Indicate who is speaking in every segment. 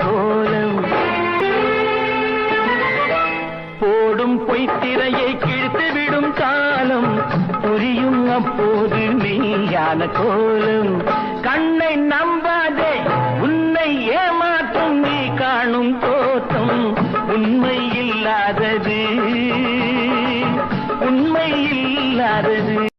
Speaker 1: கோலம். போடும் பொய்த்திரையை கிழித்து விடும் காலம். புரியும் அப்போது நீயான கோலம். கண்ணை நம்பாதே உன்னை ஏமாற்றும் நீ காணும் தோற்றம். உண்மை இல்லாதது உண்மை இல்லாதது.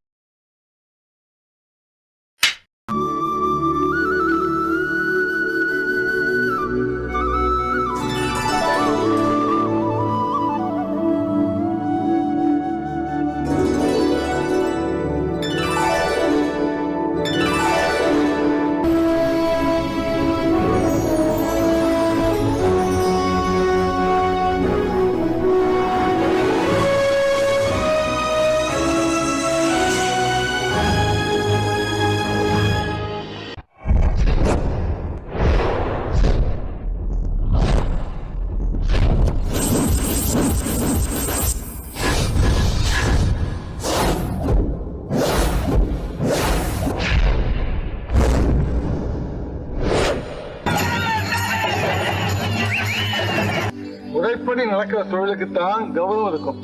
Speaker 2: நடக்கிற தொழிலுக்கு தான் கௌரவம் இருக்கும்.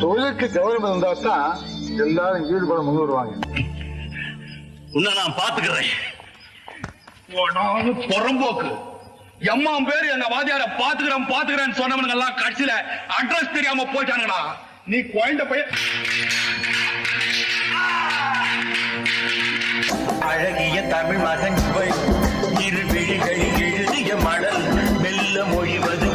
Speaker 2: தொழிலுக்கு கௌரவம் இருந்தா தான் எல்லாரும் ஈடுபட முன் வருவாங்க.
Speaker 3: உன்னை நான் பாத்துக்கிறேன் புறம்போக்கு. எம்மா பேரு எங்க வாதியார பாத்துக்கிறேன் பாத்துக்கிறேன்னு சொன்னவனுங்க எல்லாம் கடைசியில அட்ரஸ் தெரியாம போயிட்டானுங்கடா. நீ குழந்தை பையன்
Speaker 4: அழகிய தமிழ் மகன் இரு விழிகளில் எழுதிய மடல். மெல்ல மொழிவது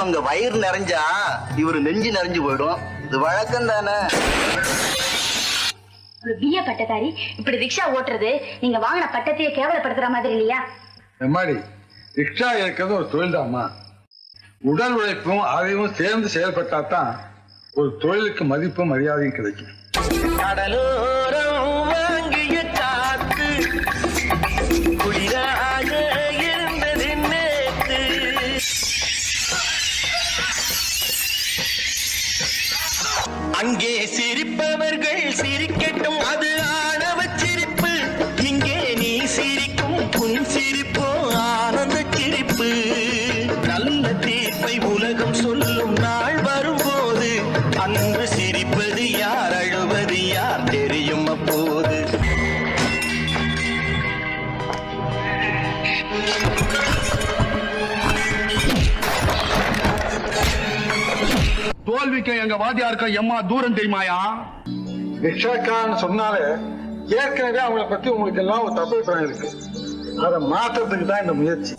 Speaker 5: மத்தவங்க வயிறு நிறைஞ்சா இவரு நெஞ்சு நிறைஞ்சு போயிடும். இது வழக்கம் தானே.
Speaker 6: ஒரு பிஏ பட்டதாரி இப்படி ரிக்ஷா ஓட்டுறது நீங்க வாங்கின பட்டத்தையே கேவலப்படுத்துற மாதிரி இல்லையா?
Speaker 2: எம்மாடி ரிக்ஷா இருக்கிறது ஒரு தொழில் தாம்மா உடல் உழைப்பும் அறிவும் சேர்ந்து செயல்பட்டா தான் ஒரு தொழிலுக்கு மதிப்பும் மரியாதையும் கிடைக்கும்.
Speaker 4: கடலோரம் வாங்கிய அங்கே சிரிப்பவர்கள் சிரிக்கட்டும். அது ஆணவ சிரிப்பு. இங்கே நீ சிரிக்கும் புன் சிரிப்போ ஆனந்த சிரிப்பு. நல்ல தீர்ப்பை உலகம் சொல்லும் நாள் வரும்போது அன்று சிரிப்பது யார் அழுவது யார் தெரியும் அப்போது.
Speaker 3: தோல்விக்கு எங்க வாத்தியாருக்கும் எம்மா தூரம் தெரியுமாயா?
Speaker 2: ரிக்ஷாக்காரன்னு சொன்னாலே ஏற்கனவே அவங்கள பத்தி உங்களுக்கு எல்லாம் ஒரு தப்பு இருக்கு. அதை மாத்துறதுக்கு தான் இந்த முயற்சி.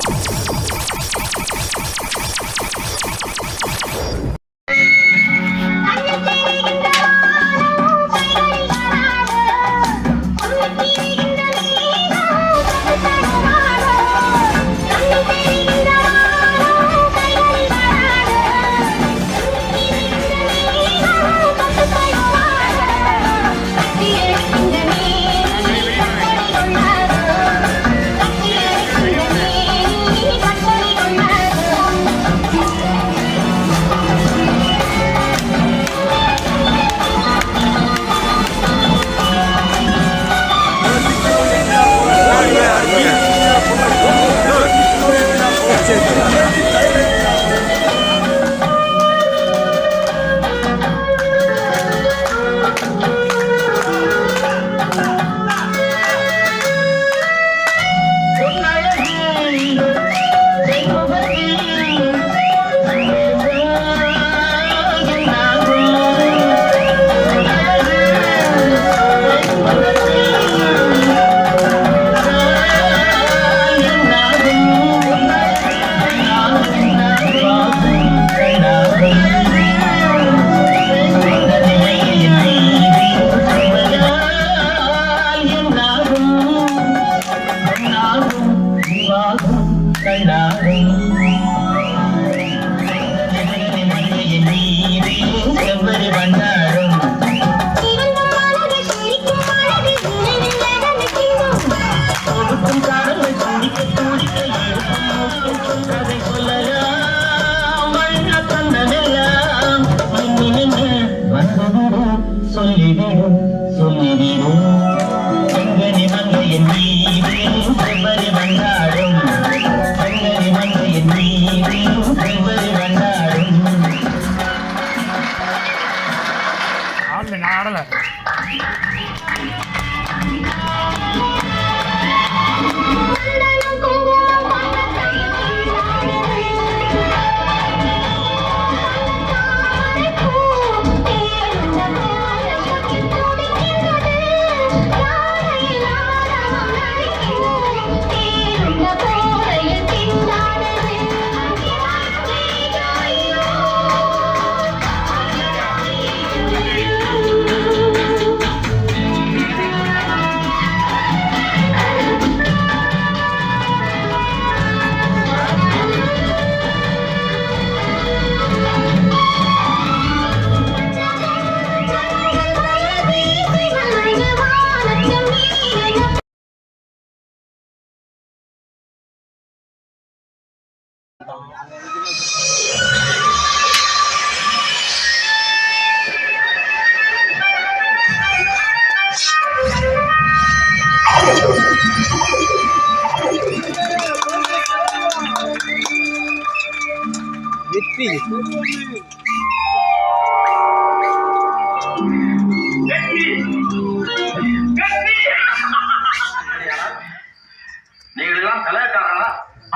Speaker 2: நீங்கள் எல்லாம் கலாக்காரனா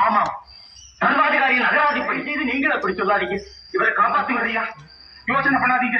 Speaker 2: ஆமாம். சர்வாதிகாரியின் அகராதிப்படி செய்து நீங்கள் அப்படி சொல்லாதீங்க. இவரை காப்பாத்தி வர்றியா யோசனை பண்ணாதீங்க.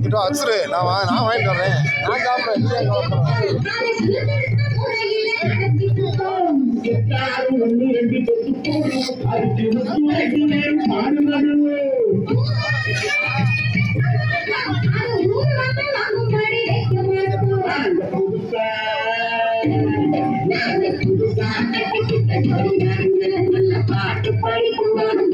Speaker 7: இப்போ அக்ஸரு நான் வா நான் வாங்கிட்டு வரேன் நான் சாப்பிட்றேன். நீ எங்கே வாங்குறேன்
Speaker 8: பாட்டு பாடி கொண்டாடும்